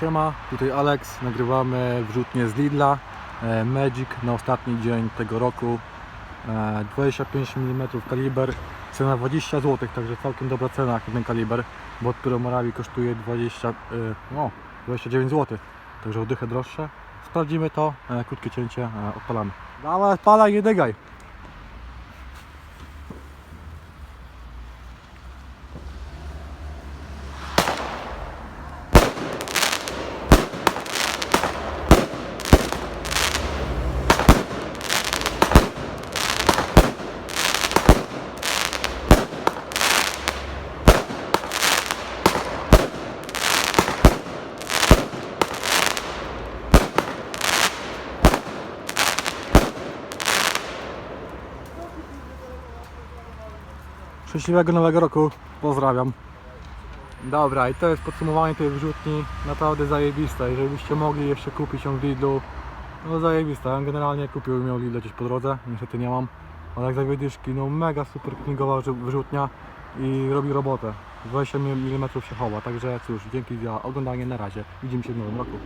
Siema, tutaj Alex, nagrywamy wrzutnie z Lidla e, Magic na ostatni dzień tego roku e, 25 mm kaliber, cena 20 zł, także całkiem dobra cena jak ten kaliber, bo od Pyromorawi kosztuje 20, e, no, 29 zł, także oddychę droższe. Sprawdzimy to, e, krótkie cięcie, e, odpalamy. Dawaj, odpalaj, nie dygaj. Szczęśliwego nowego roku, pozdrawiam. Dobra, i to jest podsumowanie tej wyrzutni, naprawdę zajebiste. Jeżeli byście mogli jeszcze kupić ją w Lidlu, no zajebiste. Ja generalnie kupiłbym ją w Lidlu gdzieś po drodze, niestety nie mam. Ale jak zawiedziszki, no mega super klingowa wyrzutnia i robi robotę. 20 mm się chowa, także cóż, dzięki za oglądanie, na razie. Widzimy się w nowym roku.